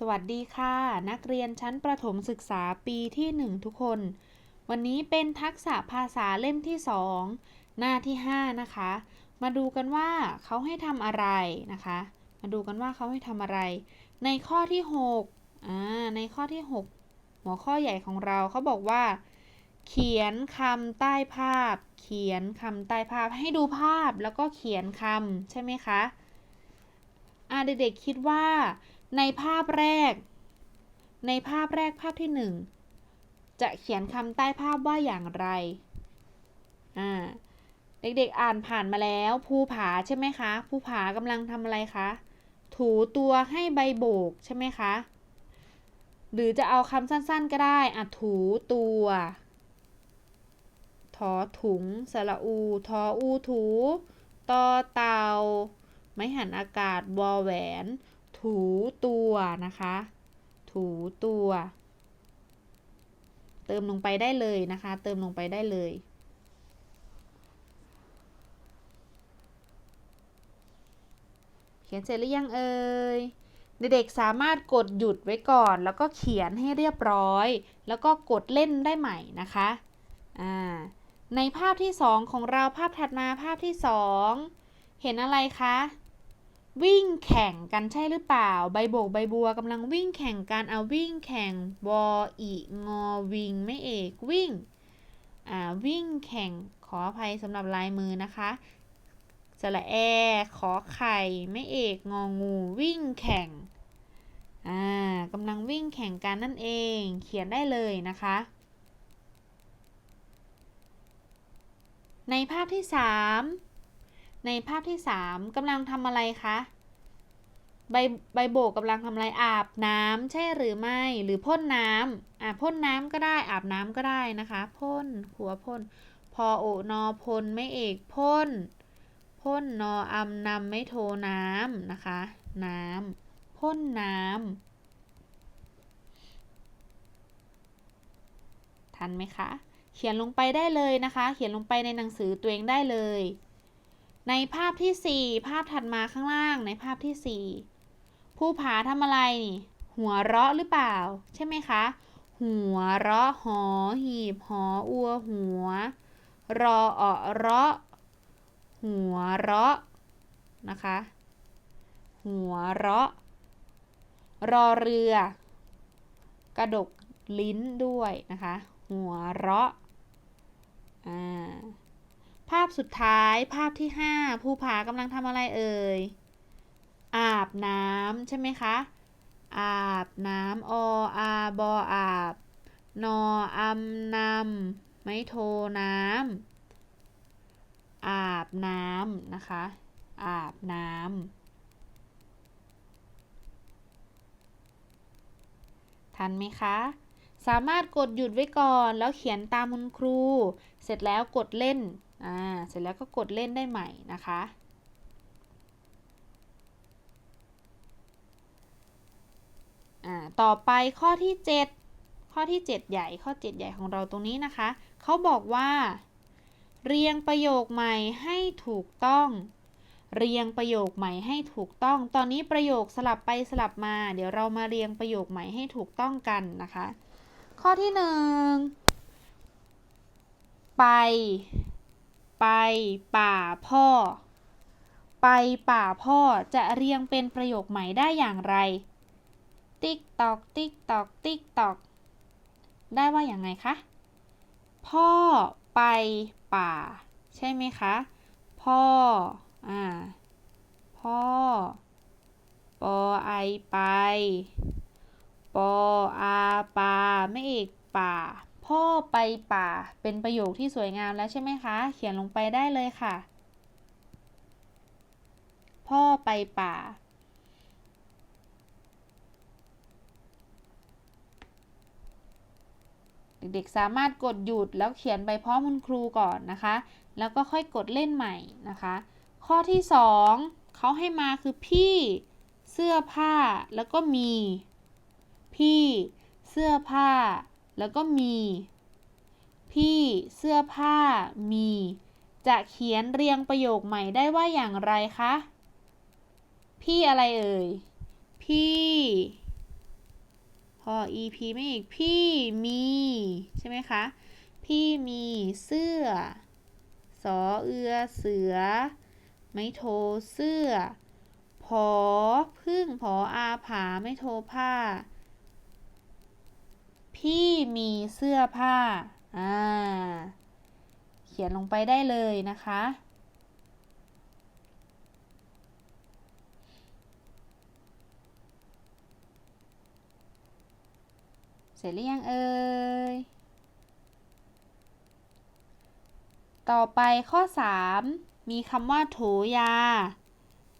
สวัสดีค่ะ นักเรียนชั้นประถมศึกษาปีที่ 1 ทุกคน วันนี้เป็นทักษะภาษาเล่มที่ 2 หน้าที่ 5 นะคะ มาดูกันว่าเขาให้ทำอะไรนะคะ มาดูกันว่าเขาให้ทำอะไร ในข้อที่6อ่าในข้อที่ 6 หัวข้อใหญ่ของเราเขาบอกว่า เขียนคำใต้ภาพ เขียนคำใต้ภาพให้ดูภาพแล้วก็เขียนคำใช่ไหมคะอ่าเด็กๆคิดว่า ในภาพแรก ในภาพแรกภาพที่หนึ่งจะเขียนคำใต้ภาพว่าอย่างไร อ่า เด็กๆอ่านผ่านมาแล้ว ภูผาใช่ไหมคะภูผากำลังทำอะไรคะ ถูตัวให้ใบโบกใช่ไหมคะ หรือจะเอาคำสั้นๆก็ได้ อะ ถูตัวทอถุง สระอู ทออูถู ตอเตา ไม้หันอากาศ วอแหวน ถูตัวนะคะ ถูตัว เติมลงไปได้เลยนะคะ เติมลงไปได้เลย เขียนเสร็จหรือยังเอ่ยเด็กๆสามารถกดหยุดไว้ก่อน แล้วก็เขียนให้เรียบร้อย แล้วก็กดเล่นได้ใหม่นะคะอ่าในภาพที่ 2 ของเราภาพถัดมาภาพที่ 2 เห็นอะไรคะ วิ่งแข่งกันใช่หรือเปล่า ใบโบกใบบัวกำลังวิ่งแข่งกันเอาวิ่งแข่งวออีงอวิงไม่เอกวิ่งอ่าวิ่งแข่งขออภัยสำหรับลายมือนะคะสระแอ ขอไข่ไม่เอกงองูวิ่งแข่งอ่ากำลังวิ่งแข่งกันนั่นเอง เขียนได้เลยนะคะ ในภาพที่ 3 ในภาพที่ 3กำลังทำอะไรคะ ใบใบโบกกำลังทำอะไรอาบน้ำใช่หรือไม่ หรือพ่นน้ำอ่าพ่นน้ำก็ได้อาบน้ำก็ได้นะคะพ่นหัวพ่นพอโอนอพลไม่เอกพ่นพ่นนออำนำไม่โทน้ำนะคะ น้ำพ่นน้ำทันไหมคะ เขียนลงไปได้เลยนะคะ เขียนลงไปในหนังสือตัวเองได้เลย ในภาพที่ 4 ภาพถัดมาข้างล่างในภาพที่ 4 ผู้ผาทำอะไรนี่ หัวเราะหรือเปล่า ใช่ไหมคะ หัวเราะหอหีบหออัวหัว รอเอะเราะ หัวเราะนะคะ หัวเราะ รอเรือ กระดกลิ้นด้วยนะคะ หัวเราะอ่า ภาพสุดท้ายภาพที่ 5 ภูผากำลังทำอะไรเอ่ย อาบน้ำใช่ไหมคะ อาบน้ำออาบออาบ นออำนำไม่โทน้ำอาบน้ำนะคะ อาบน้ำทันไหมคะสามารถกดหยุดไว้ก่อนแล้วเขียนตามคุณครู เสร็จแล้วกดเล่น อ่าเสร็จแล้วก็กดเล่นได้ใหม่นะคะ อ่าต่อไปข้อที่ 7 ข้อที่ 7 ใหญ่ข้อ 7 ใหญ่ของเราตรงนี้นะคะเขาบอกว่า เรียงประโยคใหม่ให้ถูกต้องเรียงประโยคใหม่ให้ถูกต้อง ตอนนี้ประโยคสลับไปสลับมา เดี๋ยวเรามาเรียงประโยคใหม่ให้ถูกต้องกันนะคะ ข้อที่หนึ่งไป ไปป่าพ่อ ไปป่าพ่อจะเรียงเป็นประโยคใหม่ได้อย่างไร ติ๊กตอก ติ๊กตอก ติ๊กตอก ได้ว่าอย่างไงคะ พ่อไปป่า ใช่ไหมคะ พ่อ อ่า พ่อ ปอไอไป ปออาปาไม่เอกป่า พ่อไปป่าเป็นประโยคที่สวยงามแล้วใช่ไหมคะ เขียนลงไปได้เลยค่ะ พ่อไปป่า เด็กๆสามารถกดหยุดแล้วเขียนไปพร้อมคุณครูก่อนนะคะ แล้วก็ค่อยกดเล่นใหม่นะคะ ข้อที่ 2เขาให้มาคือพี่เสื้อผ้าแล้วก็มี พี่เสื้อผ้า แล้วก็มี พี่เสื้อผ้ามี จะเขียนเรียงประโยคใหม่ได้ว่าอย่างไรคะ พี่อะไรเอ่ย พี่พอ ep ไม่อีก พี่มี ใช่ไหมคะ พี่มีเสื้อ สอเอือเสือ ไม่โทเสื้อ พอพึ่งพออาผาไม่โทผ้า พี่มีเสื้อผ้า อ่า เขียนลงไปได้เลยนะคะ เสร็จหรือยังเอ่ย ต่อไปข้อ 3 มีคำว่าโถยา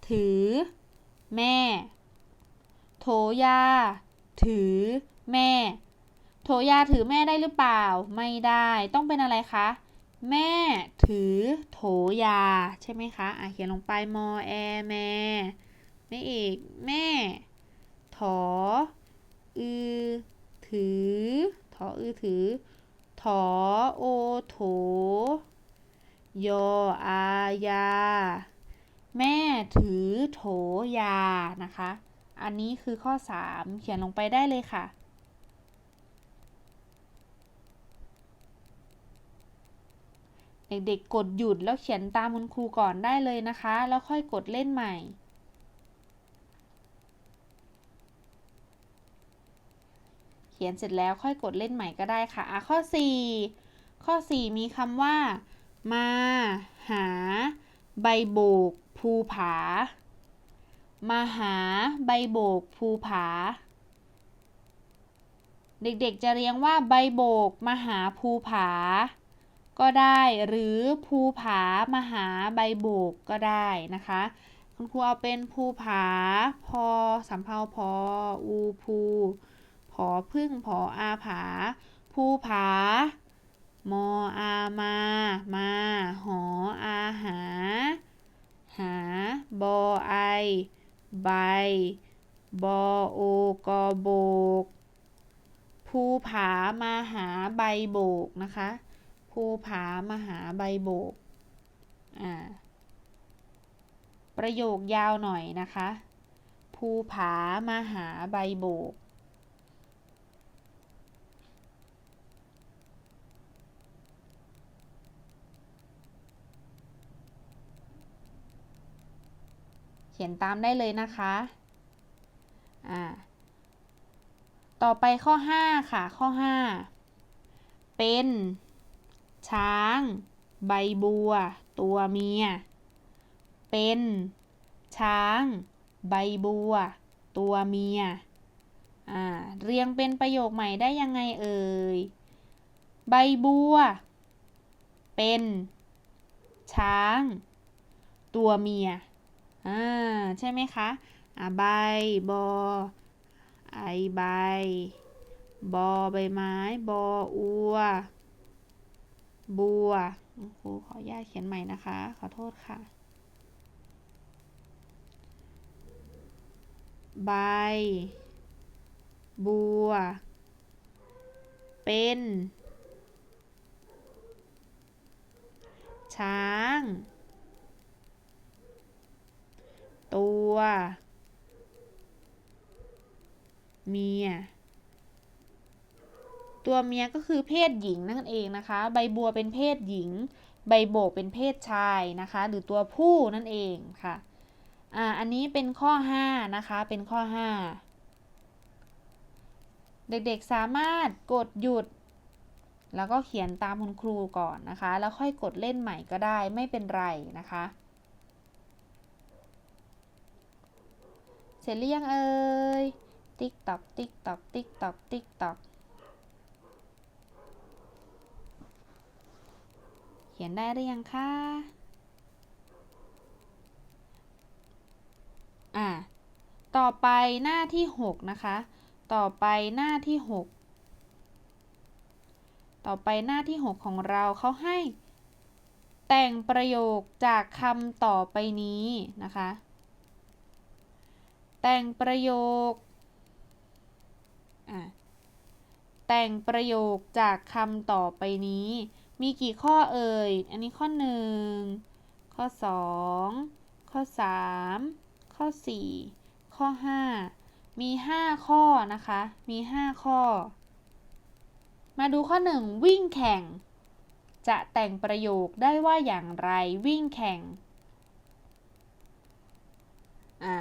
ถือ แม่ โถยา ถือ แม่ โถยาถือแม่ได้หรือเปล่า ไม่ได้ ต้องเป็นอะไรคะ แม่ถือโถยา ใช่ไหมคะ อะเขียนลงไป มอแอแม่ไม่เอกแม่ ถอ อือ ถือ ถอ อือ ถือ ถอ โอ โถ ยอ อายา แม่ถือโถยา นะคะ อันนี้คือข้อ 3 เขียนลงไปได้เลยค่ะ เด็กๆ กดหยุดแล้วเขียนตามคุณครูก่อนได้เลยนะคะ แล้วค่อยกดเล่นใหม่ เขียนเสร็จแล้วค่อยกดเล่นใหม่ก็ได้ค่ะะข้อ 4 ข้อ 4 มีคำว่า มา หา ใบโบก ภูผา มาหา ใบโบก ภูผาเด็กๆ จะเรียงว่าใบโบกมาหาภูผา ก็ได้ หรือภูผามาหาใบโบกก็ได้นะคะ คุณครูเอาเป็นภูผาพอสำเภาพออูภูผอพึ่งผออาผาภูผามออามา มา หออาหา หา บอไอ ใบ บอโอกอโบก ภูผามาหาใบโบกนะคะ ภูผามหาใบโบก อ่า ประโยคยาวหน่อยนะคะ ภูผามหาใบโบก เขียนตามได้เลยนะคะ อ่า ต่อไปข้อ 5 ค่ะ ข้อ 5 เป็น ช้าง ใบบัว ตัวเมีย เป็น ช้าง ใบบัว ตัวเมีย อ่า เรียงเป็นประโยคใหม่ได้ยังไงเอ่ย ใบบัว เป็น ช้าง ตัวเมีย อ่า ใช่ไหมคะ อ่า ใบบอไอใบบอใบไม้ บออัว บัวครูขออนุญาตเขียนใหม่นะคะ ขอโทษค่ะ ใบ บัว เป็น ช้าง ตัว เมีย ตัวเมียก็คือเพศหญิงนั่นเองนะคะ ใบบัวเป็นเพศหญิง ใบโบกเป็นเพศชายนะคะ หรือตัวผู้นั่นเองค่ะอ่าอันนี้เป็นข้อ 5 นะคะ เป็นข้อ 5 เด็กๆสามารถกดหยุด แล้วก็เขียนตามคุณครูก่อนนะคะ แล้วค่อยกดเล่นใหม่ก็ได้ไม่เป็นไรนะคะ เสร็จหรือยังเอ่ยติ๊กตอกติ๊กตอกติ๊กตอกติ๊กตอก เขียนได้หรือยังคะ อ่า ต่อไปหน้าที่ 6 นะคะ ต่อไปหน้าที่ 6 ต่อไปหน้าที่ 6 ของเราเขาให้ แต่งประโยคจากคำต่อไปนี้นะคะ แต่งประโยค อะแต่งประโยคจากคำต่อไปนี้ มีกี่ข้อเอ่ย อันนี้ข้อ 1 ข้อ 2 ข้อ 3 ข้อ 4 ข้อ 5 มี 5 ข้อนะคะ มี 5 ข้อ มาดูข้อ 1 วิ่งแข่ง จะแต่งประโยคได้ว่าอย่างไรวิ่งแข่ง อ่า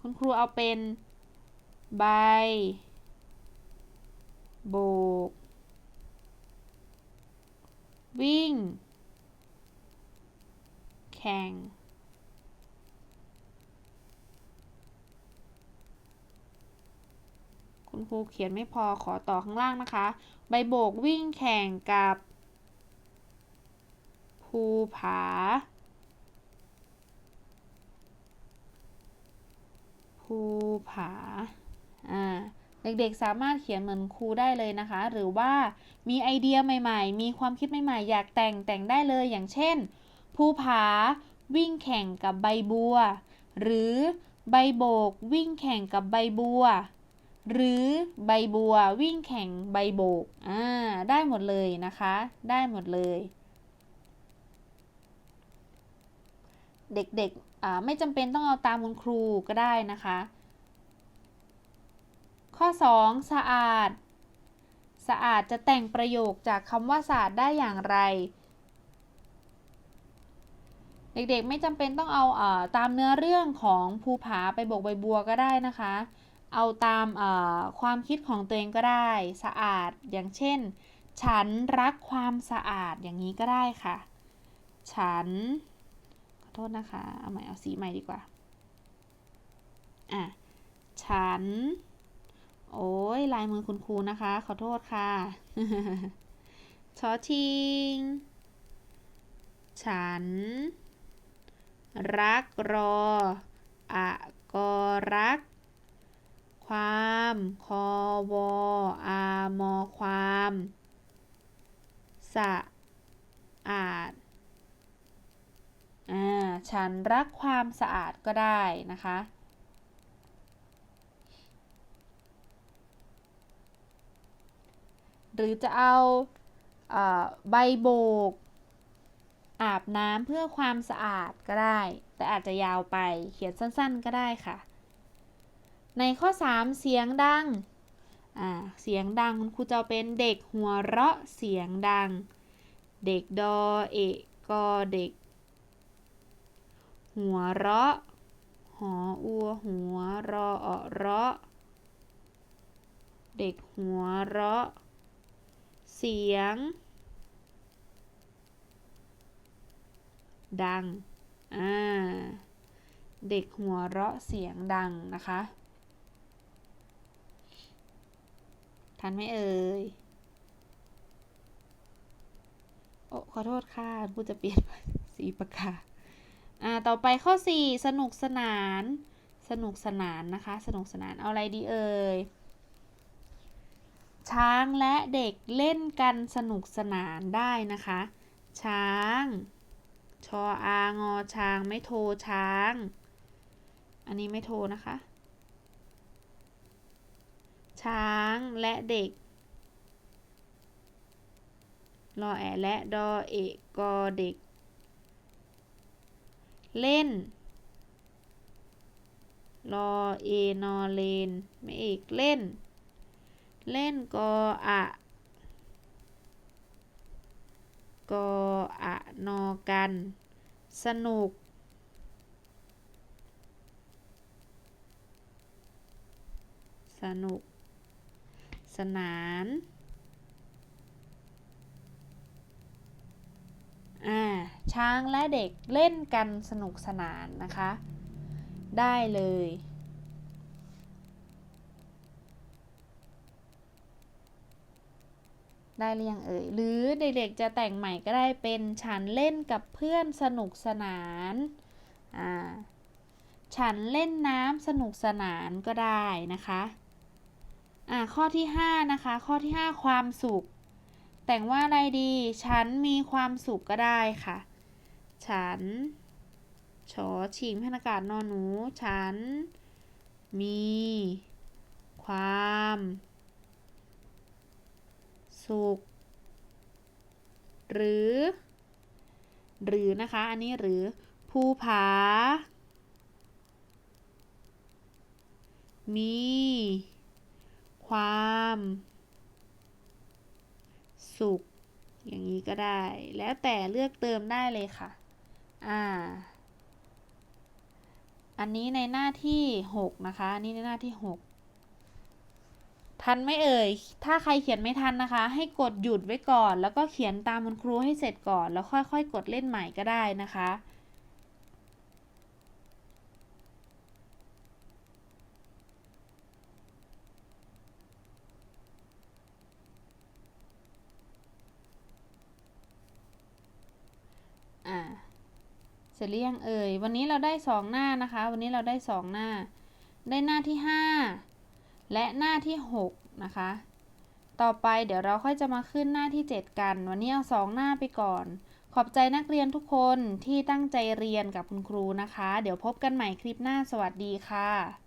คุณครูเอาเป็นใบ โบกวิ่ง แข่ง คุณครูเขียนไม่พอขอต่อข้างล่างนะคะ ใบโบกวิ่งแข่งกับ ภูผา ภูผา อ่า เด็กๆ สามารถเขียนเหมือนครูได้เลยนะคะ หรือว่ามีไอเดียใหม่ ๆ มีความคิดใหม่ๆ อยากแต่งแต่งได้เลยอย่างเช่น ภูผาวิ่งแข่งกับใบบัว หรือใบโบก วิ่งแข่งกับใบบัว หรือใบบัว วิ่งแข่งใบโบกอ่าได้หมดเลยนะคะ ได้หมดเลย เด็กๆไม่จำเป็นต้องเอาตามคุณครูก็ได้นะคะ ข้อ 2 สะอาด สะอาดจะแต่งประโยคจากคำว่าสะอาดได้อย่างไร เด็กๆไม่จำเป็นต้องเอาอาตามเนื้อเรื่องของภูผาไปบกใบบัวก็ได้นะคะ เอาตามความคิดของตัวเองก็ได้ สะอาดอย่างเช่น ฉันรักความสะอาดอย่างนี้ก็ได้ค่ะ ฉัน ขอโทษนะคะ เอาใหม่เอาสีใหม่ดีกว่า อะ ฉัน โอ้ยลายมือคุณครูนะคะ ขอโทษค่ะชอชิง ฉัน รักรอ อะกอรัก ความคอวออามอความ สะอาดอ่าฉันรักความสะอาดก็ได้นะคะ หรือจะเอาใบโบก อาบน้ำเพื่อความสะอาดก็ได้ แต่อาจจะยาวไปเขียนสั้นๆก็ได้ค่ะ ในข้อ 3 เสียงดังเสียงดังคุณครูจะเป็นเด็กหัวเราะเสียงดัง เด็กดอเอกกอเด็ก หัวเราะ หออัวหัวรออเราะ เด็กหัวเราะ เสียง ดัง อ่า เด็กหัวเราะเสียงดังนะคะ ทันไหมเอ่ย โอ้ ขอโทษค่ะพูดจะเปลี่ยนสีปากกา อ่า ต่อไปข้อ 4 สนุกสนาน สนุกสนานนะคะ สนุกสนาน เอาอะไรดีเอ่ย ช้างและเด็กเล่นกันสนุกสนานได้นะคะ ช้าง ชออางอช้างไม่โทช้าง อันนี้ไม่โทนะคะ ช้างและเด็ก รอแอและดอเอกกอเด็ก เล่น รอเอนอเลน ไม่เอกเล่น เล่นกออะกออะนอกัน สนุก สนุก สนาน อ่า ช้างและเด็กเล่นกันสนุกสนานนะคะ ได้เลย ได้เรียงเอ่ย หรือเด็กๆจะแต่งใหม่ก็ได้เป็นฉันเล่นกับเพื่อนสนุกสนาน อ่า ฉันเล่นน้ำสนุกสนานก็ได้นะคะ อ่า ข้อที่ 5 นะคะ ข้อที่ 5 ความสุข แต่งว่าอะไรดี ฉันมีความสุขก็ได้ค่ะ ฉันชอชิงพนากาศนอนหนู ฉัน มี ความ สุข หรือ หรือนะคะ อันนี้หรือ ภูผา มี ความ สุข อย่างนี้ก็ได้ แล้วแต่เลือกเติมได้เลยค่ะ อ่า อันนี้ในหน้าที่ 6 นะคะ อันนี้ในหน้าที่ 6 ทันไม่เอ่ย ถ้าใครเขียนไม่ทันนะคะ ให้กดหยุดไว้ก่อน แล้วก็เขียนตามคุณครูให้เสร็จก่อน แล้วค่อยๆ กดเล่นใหม่ก็ได้นะคะอ่าเสร็จหรือยังเอ่ย วันนี้เราได้สองหน้านะคะ วันนี้เราได้สองหน้า ได้หน้าที่ห้า และหน้าที่หกนะคะ ต่อไปเดี๋ยวเราค่อยจะมาขึ้นหน้าที่เจ็ดกัน วันนี้เอาสองหน้าไปก่อน ขอบใจนักเรียนทุกคนที่ตั้งใจเรียนกับคุณครูนะคะ เดี๋ยวพบกันใหม่คลิปหน้าสวัสดีค่ะ